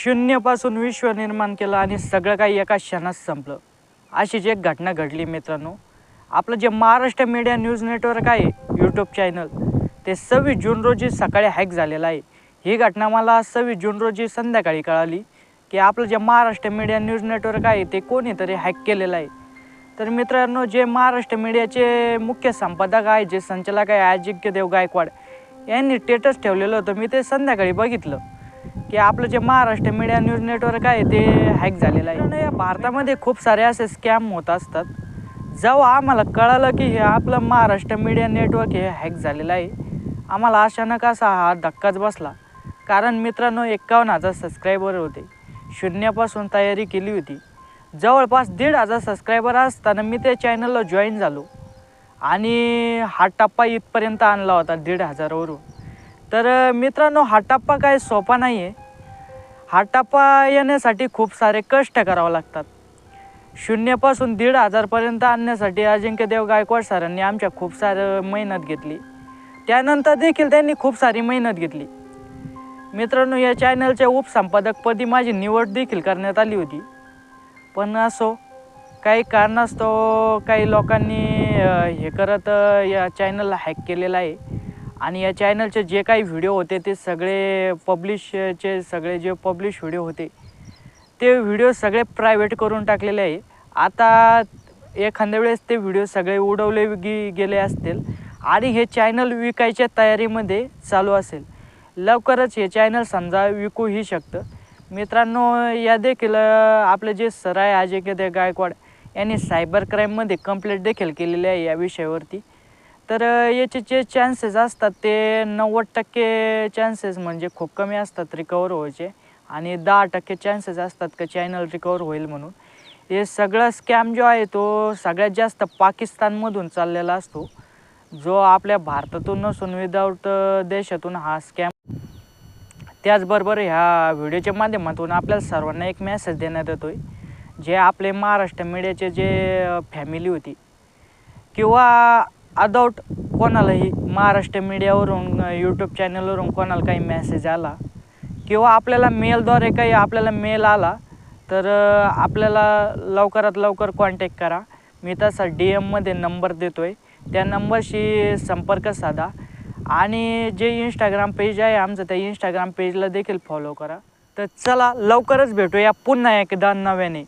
शून्यपासून विश्व निर्माण केलं आणि सगळं काही एका क्षणात संपलं. अशीच एक घटना घडली मित्रांनो. आपलं जे महाराष्ट्र मीडिया न्यूज नेटवर्क आहे यूट्यूब चॅनल ते सव्वीस जून रोजी सकाळी हॅक झालेलं आहे. ही घटना मला सव्वीस जून रोजी संध्याकाळी कळाली की आपलं जे महाराष्ट्र मीडिया न्यूज नेटवर्क आहे ते कोणीतरी हॅक केलेलं आहे. तर मित्रांनो जे महाराष्ट्र मीडियाचे मुख्य संपादक आहे जे संचालक आहे अजिंक्य देव गायकवाड यांनी स्टेटस ठेवलेलं होतं. मी ते संध्याकाळी बघितलं. की आपलं जे महाराष्ट्र मीडिया न्यूज नेटवर्क आहे ते हॅक झालेलं आहे. या भारतामध्ये खूप सारे असे स्कॅम होत असतात. जेव्हा आम्हाला कळालं की हे आपलं महाराष्ट्र मीडिया नेटवर्क हे हॅक झालेलं आहे. आम्हाला अचानक असा हा धक्काच बसला. कारण मित्रांनो एक्कावन्न हजार सबस्क्रायबर होते. शून्यापासून तयारी केली होती. जवळपास दीड हजार सबस्क्रायबर असताना मी त्या चॅनलला जॉईन झालो. आणि हा टप्पा इथपर्यंत आणला होता दीड हजारावरून. तर मित्रांनो हा टप्पा काय सोपा नाही आहे हा टप्पा येण्यासाठी खूप सारे कष्ट करावं लागतात. शून्यपासून दीड हजारपर्यंत आणण्यासाठी अजिंक्यदेव गायकवाड सरांनी आमच्या खूप सारं मेहनत घेतली. त्यानंतर देखील त्यांनी खूप सारी मेहनत घेतली. मित्रांनो या चॅनलच्या उपसंपादकपदी माझी निवड देखील करण्यात आली होती. पण असो काही कारणास्तव काही लोकांनी हे करत या चॅनलला हॅक केलेला आहे. आणि या चॅनलचे जे काही व्हिडिओ होते ते सगळे पब्लिशचे सगळे जे पब्लिश व्हिडिओ होते ते व्हिडिओ सगळे प्रायव्हेट करून टाकलेले आहे. आता एखाद्या वेळेस ते व्हिडिओ सगळे उडवले गे गेले असतील आणि हे चॅनल विकायच्या तयारीमध्ये चालू असेल. लवकरच हे चॅनल समजा विकूही शकतं. मित्रांनो या देखील आपलं आपले जे सर आहे अजय गायकवाड यांनी सायबर क्राईममध्ये कंप्लेंट देखील केलेली आहे या विषयावरती. तर याचे जे चान्सेस असतात ते नव्वद टक्के चान्सेस म्हणजे खूप कमी असतात रिकवर व्हायचे. आणि दहा टक्के चान्सेस असतात का चॅनल रिकवर होईल म्हणून. हे सगळं स्कॅम जो आहे तो सगळ्यात जास्त पाकिस्तानमधून चाललेला असतो. जो आपल्या भारतातून नसून विदाऊट देशातून हा स्कॅम त्याचबरोबर ह्या व्हिडिओच्या माध्यमातून आपल्याला सर्वांना एक मेसेज देण्यात येतो आहे जे आपले महाराष्ट्र मीडियाचे जे फॅमिली होती. किंवा अदाऊट कोणालाही महाराष्ट्र मीडियावरून यूट्यूब चॅनलवरून कोणाला काही मेसेज आला किंवा आपल्याला मेलद्वारे काही आपल्याला मेल आला तर आपल्याला लवकरात लवकर कॉन्टॅक्ट करा. मी तसा डी एममध्ये नंबर देतो आहे त्या नंबरशी संपर्क साधा. आणि जे इंस्टाग्राम पेज आहे आमचं त्या इंस्टाग्राम पेजला देखील फॉलो करा. तर चला लवकरच भेटूया पुन्हा एकदा नव्याने.